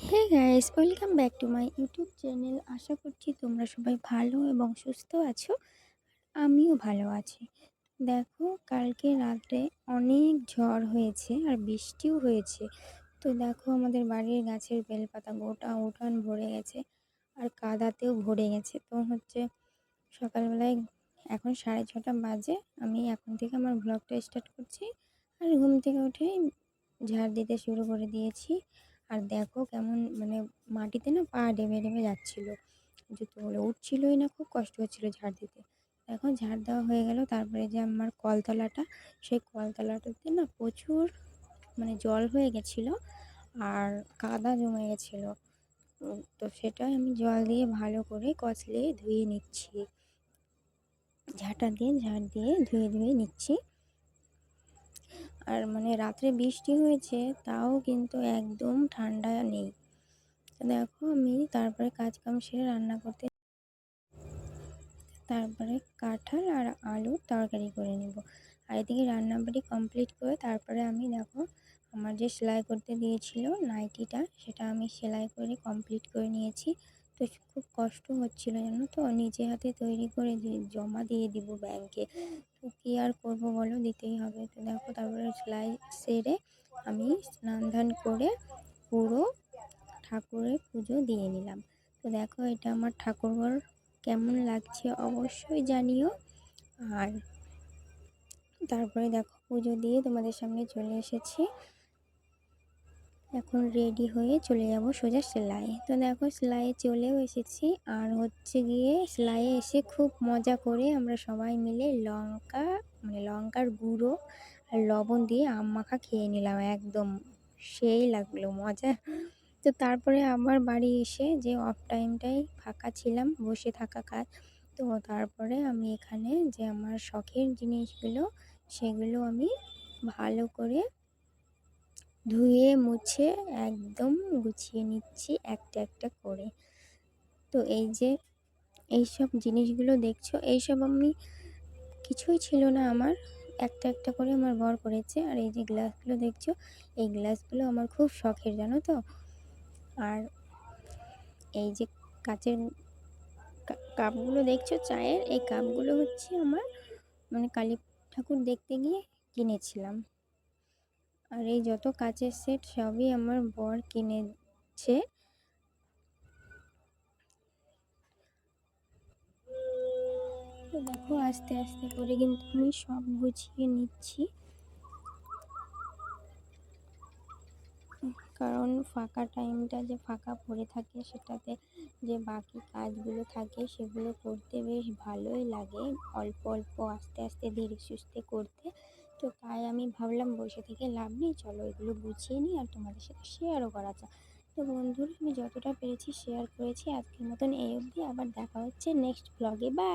Hey guys welcome back to my YouTube channel আশা করছি তোমরা সবাই ভালো এবং সুস্থ আছো। আমিও ভালো আছি। দেখো, কালকে রাতে অনেক ঝড় হয়েছে আর বৃষ্টিও হয়েছে। তো দেখো, আমাদের বাড়ির গাছের বেলপাতা গোটা উঠান ভরে গেছে আর কাদাতেও ভরে গেছে। তো হচ্ছে সকালবেলায় এখন সাড়ে ছটা বাজে। আমি এখন থেকে আমার ব্লগটা স্টার্ট করছি। আর ঘুম থেকে উঠে ঝাড় দিতে শুরু করে দিয়েছি। আর দেখো কেমন মানে মাটিতে না পা ডেবে ডেবে যাচ্ছিল। জুতোগুলো উঠছিলোই না, খুব কষ্ট হচ্ছিল ঝাড় দিতে। এখন ঝাড় দেওয়া হয়ে গেল, তারপরে যে আমার কলতলাটা, সেই কলতলাটাতে না প্রচুর মানে জল হয়ে গেছিল আর কাদা জমে গেছিল। তো সেটাই আমি জল দিয়ে ভালো করে কচলে ধুয়ে নিচ্ছি। ঝাঁটা দিয়ে ঝাড় দিয়ে ধুয়ে ধুয়ে নিচ্ছি। আর মানে রাত্রে বৃষ্টি হয়েছে, তাও কিন্তু একদম ঠান্ডা নেই। দেখো আমি তারপরে কাজ কাম সেরে রান্না করতে তারপরে কাঁঠাল আর আলুর তরকারি করে নেব। আর এদিকে রান্নাবাড়ি কমপ্লিট করে তারপরে আমি দেখো আমার যে সেলাই করতে দিয়েছিল নাইটিটা, সেটা আমি সেলাই করে কমপ্লিট করে নিয়েছি। তো খুব কষ্ট হচ্ছিল, জানো তো? নিজে হাতে তৈরি করে জমা দিয়ে দিব ব্যাংকে তো কী আর করব বলো? দিতেই হবে। তো দেখো, তারপরে সেলাই সেরে আমি স্নান ধান করে পুরো ঠাকুরের পুজো দিয়ে নিলাম। তো দেখো, এটা আমার ঠাকুরঘর কেমন লাগছে অবশ্যই জানিও। আর তারপরে দেখো, পুজো দিয়ে তোমাদের সামনে চলে এসেছি। এখন রেডি হয়ে চলে যাব সোজা সেলাই তো দেখো সেলাইয়ে চলেও এসেছি। আর হচ্ছে গিয়ে সেলাইয়ে এসে খুব মজা করে আমরা সবাই মিলে লঙ্কা মানে লঙ্কার গুঁড়ো আর লবণ দিয়ে আম মাখা খেয়ে নিলাম। একদম সেই লাগল, মজা। তো তারপরে আবার বাড়ি এসে যে অফ টাইমটাই ফাঁকা ছিলাম, বসে থাকা কাজ, তো তারপরে আমি এখানে যে আমার শখের জিনিসগুলো, সেগুলো আমি ভালো করে ধুয়ে, মুছে একদম গুছিয়ে নিচ্ছি একটা একটা করে। তো এই যে এইসব জিনিসগুলো দেখছ, এইসব আমি কিছুই ছিল না আমার। একটা একটা করে আমার বর করেছে আর এই যে গ্লাসগুলো দেখছ, এই গ্লাসগুলো আমার খুব শখের, জানো তো? আর এই যে কাচের কাপগুলো দেখছ চায়ের, এই কাপগুলো হচ্ছে আমার মানে কালী ঠাকুর দেখতে গিয়ে কিনেছিলাম। আর এই যত কাচের সেট সবই আমার বর কিনেছে। দেখো আস্তে আস্তে করে কিন্তু আমি সব গুছিয়ে নিচ্ছি। কারণ ফাঁকা টাইমটা যে ফাঁকা পড়ে থাকে সেটাতে যে বাকি কাজগুলো থাকে সেগুলো করতে বেশ ভালোই লাগে। অল্প অল্প আস্তে আস্তে ধীরে সুস্থে করতে। তো তাই আমি ভাবলাম বসে থেকে লাভ নেই, চলো এগুলো বুঝিয়ে নিই আর তোমাদের সাথে শেয়ারও করা যাক। তো বন্ধুরা, আমি যতটা পেরেছি শেয়ার করেছি, আজকের মতন এই অবধি, আবার দেখা হচ্ছে নেক্সট ব্লগে বা